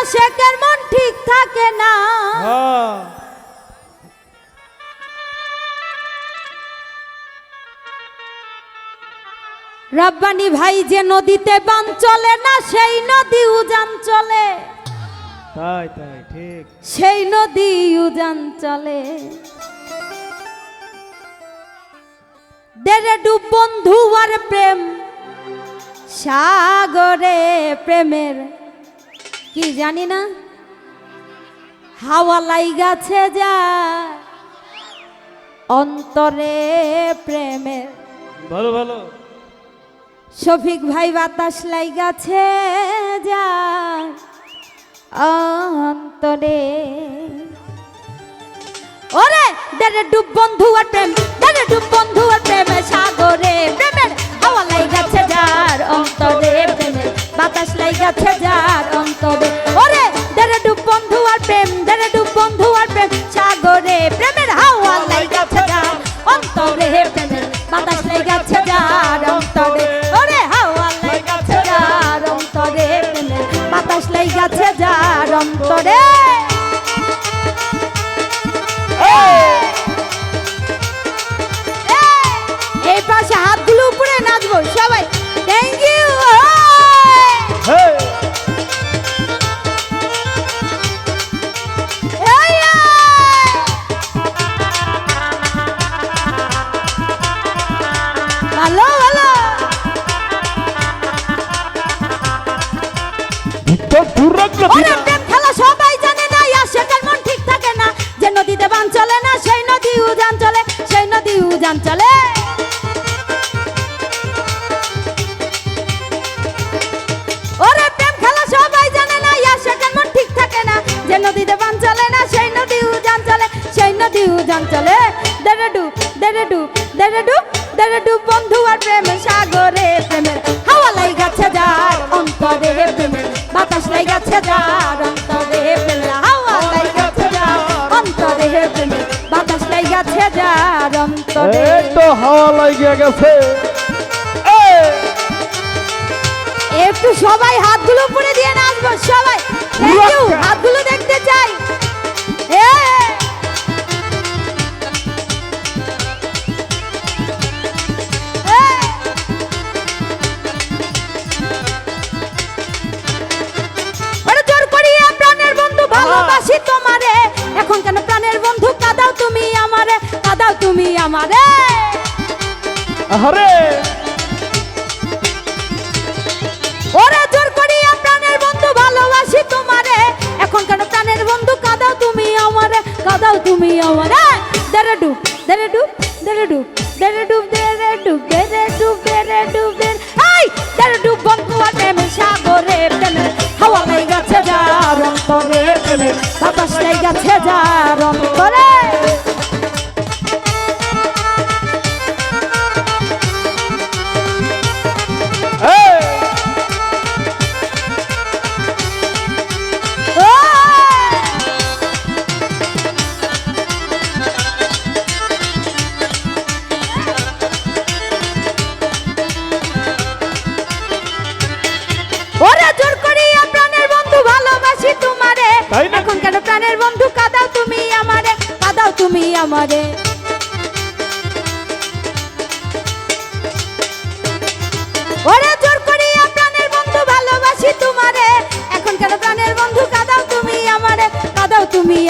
আশেকের মন ঠিক থাকে না। রব্বানি ভাই যে নদীতে বান চলে না সেই নদী উজান চলে। তাই তাই ঠিক। সেই নদী উজান চলে। দেরে ডুব বন্ধু আর প্রেম সাগরে প্রেমের কি জানি না? হাওয়া লাইগাছে যা অন্তরে প্রেমের। ভালো ভালো। শফিক ভাই বাতাস লাইগাছে যা অন্তরে। ওরে দেরে ডুব বন্ধু আর প্রেম দেরে ডুব বন্ধু আর প্রেম সাগরে। প্রেমের সবাই জানে না সেটার মন ঠিক থাকে না। যে নদী উজান চলে না সেই নদী উজান সেই নদী উজান চলে। দেরে ডুব ডুব বন্ধু আর প্রেমের সাগরে, প্রেমের হাওয়া তো হাওয়া লাগিয়ে গেছে। একটু সবাই হাতগুলো উপরে দিয়ে নাচবো সবাই। হাতগুলো দেখতে চাই। ভালোবাসি তোমারে। এখন কেন প্রাণের বন্ধু কাদাও তুমি আমারে কাদাও তুমি আমারে। আরে ওরে জোর করিয়া প্রাণের বন্ধু ভালোবাসি তোমারে। এখন কেন প্রাণের বন্ধু কাদাও তুমি আমারে, কাদাও তুমি আমারে। দেরে ডুব দেরে ডুব দেরে ডুব দেরে ডুব দেরে ডুব দেরে ডুব দেরে ডুব দেরে এই দেরে ডুব বন্ধু আর প্রেমের সাগরে হাওয়া লাই গেছে যার অন্তরে বাতাস লাই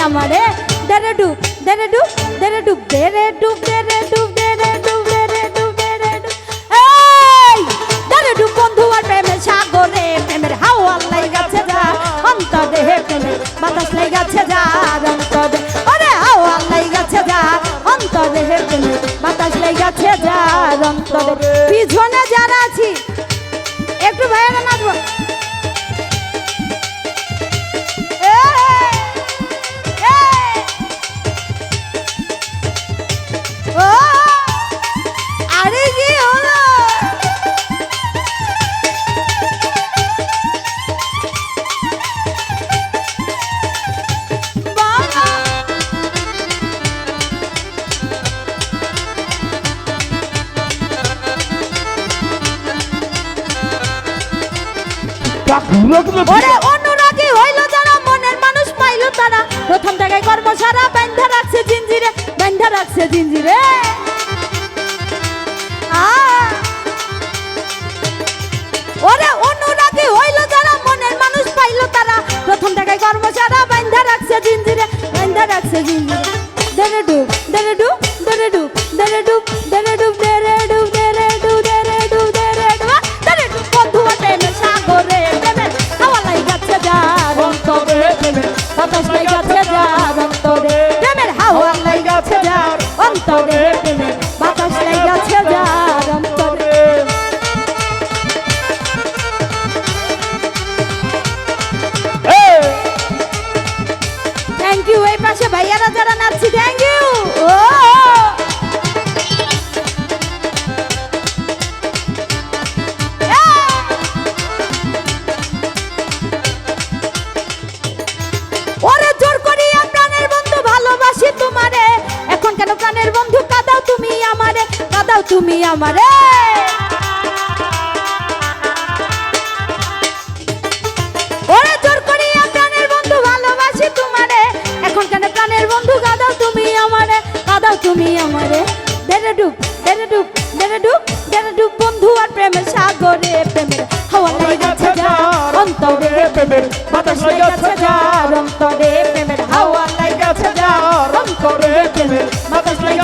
আমারে দেরে ডুব দেরে ডুব দেরে ডুব দেরে ডুব দেরে ডুব। ওরে ও থ্যাংক ইউ এই পাশে ভাইয়ারা যারা নাচছি থ্যাংক ইউ ও! ওরে জোর বন্ধু কাদা তুমি আমারে কাদা তুমি আমারে। ডেরে ডুব ডেরে ডুব ডেরে ডুব ডেরে ডুব বন্ধু আর প্রেমের সাগরে প্রেমের হাওয়া লাগাচ্ছে যার অন্তরে। প্রেমের বাতাস লাগাচ্ছে যার অন্তরে প্রেমের হাওয়া লাগাচ্ছে যার অন্তরে প্রেমের বাতাস লাগাচ্ছে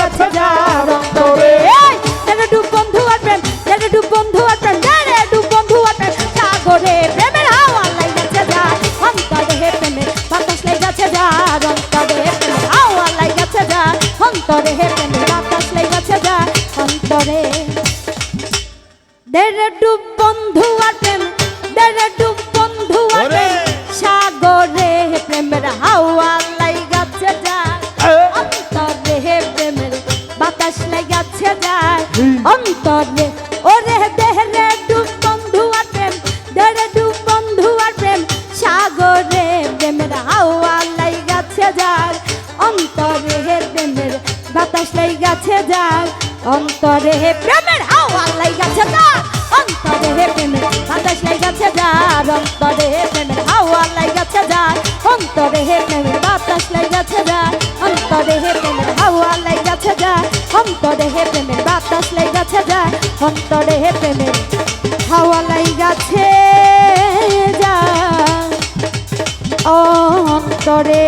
অন্তরে প্রেমের বাতাস লাগাচ্ছে যার অন্তরে। দেড় ডুব বন্ধু আর প্রেম দেড় ডুব বন্ধু আর প্রেম সাগরে প্রেমের হাওয়া বাতাস লাই গাছে যাও অন্তরে হে প্রেমের আওয়াজ লাই গাছে যাও অন্তরে হে প্রেমের বাতাস লাই গাছে যাও অন্তরে হে প্রেমের আওয়াজ লাই গাছে যাও অন্তরে হে প্রেমের বাতাস লাই গাছে যাও অন্তরে হে প্রেমের আওয়াজ লাই গাছে যাও অন্তরে হে প্রেমের বাতাস লাই গাছে যাও অন্তরে হে প্রেমের হাওয়া লাই গাছে যাক অন্তরে